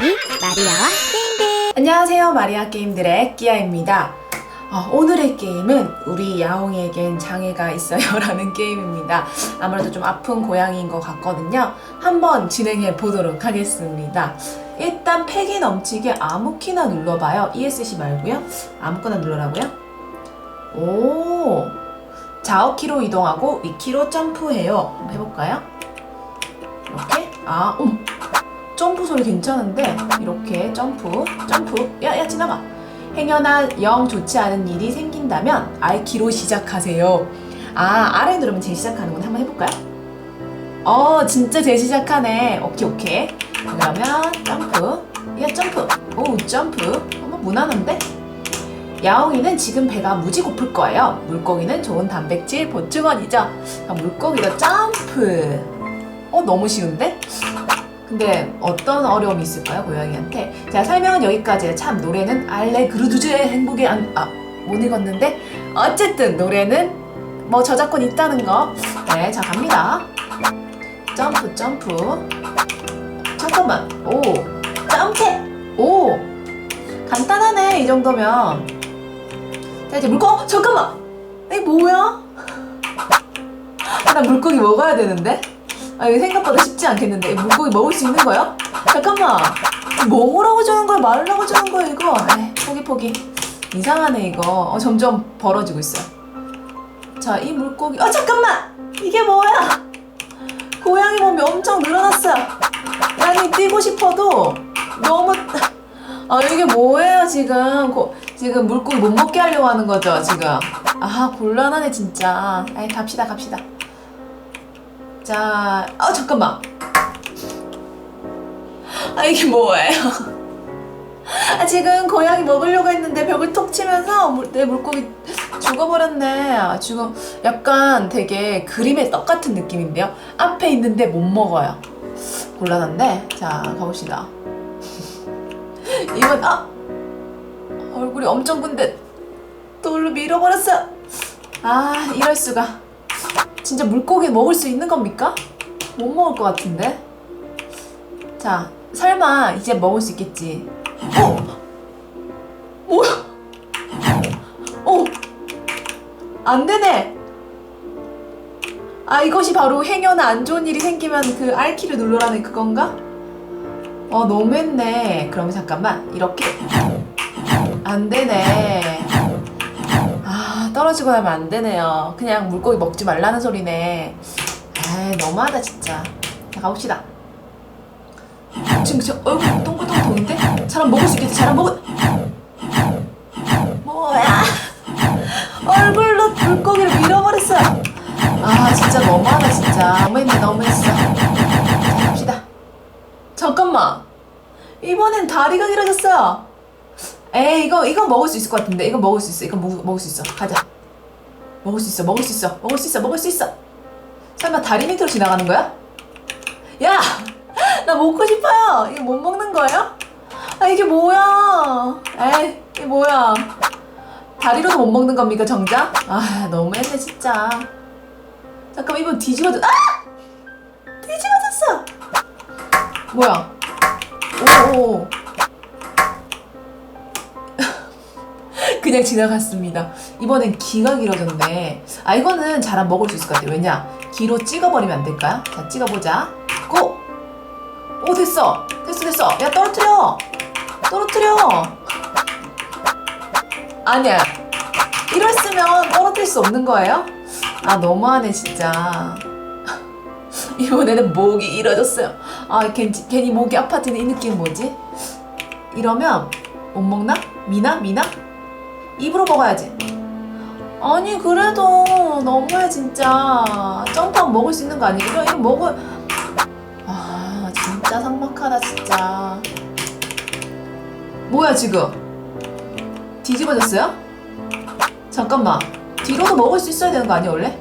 여기 마리아와 게임들. 안녕하세요 마리아 게임들의 끼아입니다. 어, 오늘의 게임은 우리 야옹이에겐 장애가 있어요 라는 게임입니다. 아무래도 좀 아픈 고양이인 것 같거든요. 한번 진행해 보도록 하겠습니다. 일단 팩이 넘치게 아무 키나 눌러봐요. ESC 말고요. 아무거나 눌러라고요? 오 좌우키로 이동하고 위키로 점프해요. 해볼까요? 이렇게? 아 어머 점프 소리 괜찮은데 이렇게 점프 점프. 야야 지나가. 행여나 영 좋지 않은 일이 생긴다면 알키로 시작하세요. 아 아래 누르면 재시작하는구나 한번 해볼까요? 어 진짜 재시작하네. 오케이 오케이. 그러면 점프. 야 점프. 오 점프. 어머 무난한데? 야옹이는 지금 배가 무지 고플 거예요. 물고기는 좋은 단백질 보충원이죠. 자, 물고기로 점프. 어 너무 쉬운데? 근데 어떤 어려움이 있을까요 고양이한테? 자 설명은 여기까지예요 참 노래는 알레 그루두즈의 행복의 안... 아못 읽었는데? 어쨌든 노래는 뭐 저작권 있다는 거 네자 갑니다. 점프 점프. 잠깐만. 오 점프. 오 간단하네 이 정도면. 자 이제 물고 어, 잠깐만. 이 뭐야? 아, 나 물고기 먹어야 되는데 아 이거 생각보다 쉽지 않겠는데. 이 물고기 먹을 수 있는 거야? 잠깐만. 먹으라고 주는 거야? 말라고 주는 거야 이거? 에이, 포기 포기. 이상하네 이거. 어, 점점 벌어지고 있어요. 자 이 물고기. 어 잠깐만! 이게 뭐야? 고양이 몸이 엄청 늘어났어요. 아니 뛰고 싶어도 너무 아 이게 뭐예요 지금? 고, 지금 물고기 못 먹게 하려고 하는 거죠 지금? 아 곤란하네 진짜. 아이 갑시다 갑시다 자, 아 잠깐만. 아 이게 뭐예요? 아 지금 고양이 먹으려고 했는데 벽을 톡 치면서 물, 내 물고기 죽어버렸네. 아, 지금 약간 되게 그림의 떡 같은 느낌인데요. 앞에 있는데 못 먹어요. 곤란한데 자 가봅시다. 이건 아 얼굴이 엄청 근데 돌로 밀어버렸어. 아 이럴 수가. 진짜 물고기 먹을 수 있는 겁니까? 못 먹을 것 같은데. 자, 설마 이제 먹을 수 있겠지. 어? 뭐야? 어? 안 되네. 아, 이것이 바로 행여나 안 좋은 일이 생기면 그 R키를 눌러라는 그건가? 어, 너무했네. 그러면 잠깐만. 이렇게. 안 되네. 아 떨어지고 나면 안 되네요. 그냥 물고기 먹지 말라는 소리네. 아이 너무하다 진짜. 자 가봅시다. 지금 저 얼굴 동글동글동인데? 사람 먹을 수 있겠지? 사람 먹을. 뭐야? 얼굴로 물고기를 밀어버렸어. 아 진짜 너무하다 진짜. 너무했네 너무했어. 자 갑시다. 잠깐만. 이번엔 다리가 길어졌어요. 에이 이거 이거 먹을 수 있을 것 같은데. 이거 먹을 수 있어. 이거 먹, 먹을 수 있어. 가자. 먹을 수 있어. 먹을 수 있어. 먹을 수 있어. 먹을 수 있어. 설마 다리 밑으로 지나가는 거야? 야! 나 먹고 싶어요. 이거 못 먹는 거예요? 아 이게 뭐야? 에이 이게 뭐야? 다리로도 못 먹는 겁니까 정작? 아 너무했네 진짜. 잠깐 이번 뒤집어져 아! 뒤집어졌어! 뭐야? 오오 그냥 지나갔습니다. 이번엔 기가 길어졌네. 아 이거는 잘안 먹을 수 있을 것 같아요. 왜냐? 기로 찍어버리면 안 될까요? 자 찍어보자. 고! 오 됐어. 됐어 됐어. 야 떨어뜨려. 떨어뜨려. 아니야. 이랬으면 떨어뜨릴 수 없는 거예요? 아 너무하네 진짜. 이번에는 목이 이러졌어요. 아 괜히, 괜히 목이 아파지는 이 느낌 뭐지? 이러면 못 먹나? 미나? 미나? 입으로 먹어야지. 아니 그래도 너무해 진짜. 점프하면 먹을 수 있는 거 아니에요? 이거, 먹을. 아 진짜 삭막하다 진짜. 뭐야 지금? 뒤집어졌어요? 잠깐만. 뒤로도 먹을 수 있어야 되는 거 아니야 원래?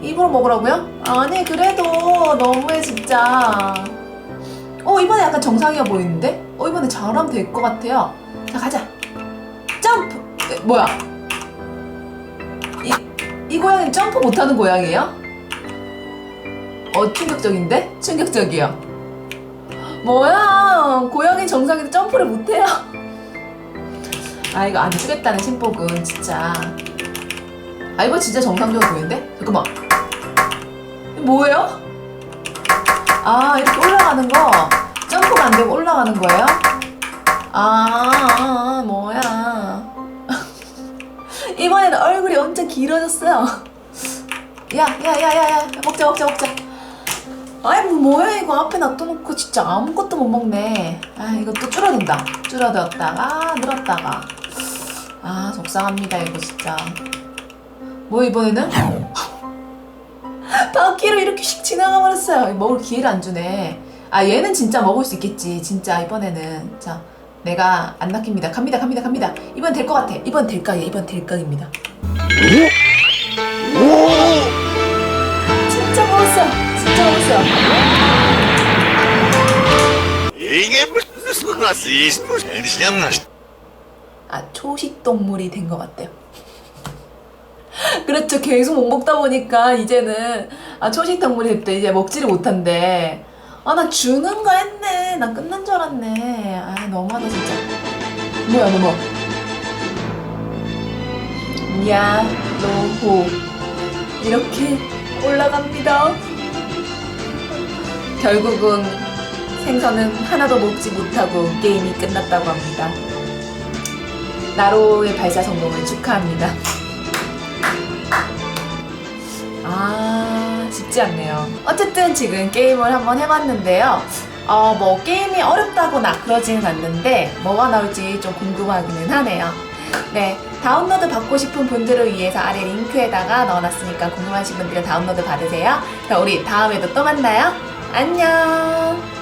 입으로 먹으라고요? 아니 그래도 너무해 진짜. 어 이번에 약간 정상이야 보이는데? 어 이번에 잘하면 될 것 같아요. 자 가자. 뭐야? 이, 이 고양이는 점프 못하는 고양이에요? 어, 충격적인데? 충격적이야. 뭐야? 고양이 정상인데 점프를 못해요. 아 이거 안 주겠다는 신복은 진짜. 아 이거 진짜 정상적으로 보이는데? 잠깐만. 뭐예요? 아 이렇게 올라가는 거 점프가 안 되고 올라가는 거예요? 아, 아 길어졌어요. 야, 야, 야, 야, 야, 먹자, 먹자, 먹자. 아이, 뭐, 뭐야, 이거 앞에 놔둬놓고 진짜 아무것도 못 먹네. 아, 이거 또 줄어든다. 줄어들었다가, 늘었다가. 아, 속상합니다, 이거 진짜. 뭐, 이번에는? 바퀴로 이렇게 휙 지나가 버렸어요. 먹을 기회를 안 주네. 아, 얘는 진짜 먹을 수 있겠지. 진짜, 이번에는. 자, 내가 안 낚입니다. 갑니다, 갑니다, 갑니다. 이번 될 것 같아. 이번 될 각이야. 이번 될 각입니다. 진짜 먹었어. 진짜 먹었어. 이게 무슨 맛이 무슨 맛이 아 초식 동물이 된 것 같대요. 그렇죠. 계속 못 먹다 보니까 이제는 아 초식 동물이 됐대. 이제 먹지를 못한대. 아 나 주는 거 했네. 나 끝난 줄 알았네. 아 너무하다 진짜. 뭐야 너 뭐? 야 로호 이렇게 올라갑니다. 결국은 생선은 하나도 먹지 못하고 게임이 끝났다고 합니다. 나로의 발사 성공을 축하합니다. 아, 쉽지 않네요. 어쨌든 지금 게임을 한번 해봤는데요. 어, 뭐, 게임이 어렵다거나 그러지는 않는데, 뭐가 나올지 좀 궁금하기는 하네요. 네, 다운로드 받고 싶은 분들을 위해서 아래 링크에다가 넣어놨으니까 궁금하신 분들은 다운로드 받으세요. 자, 우리 다음에도 또 만나요. 안녕!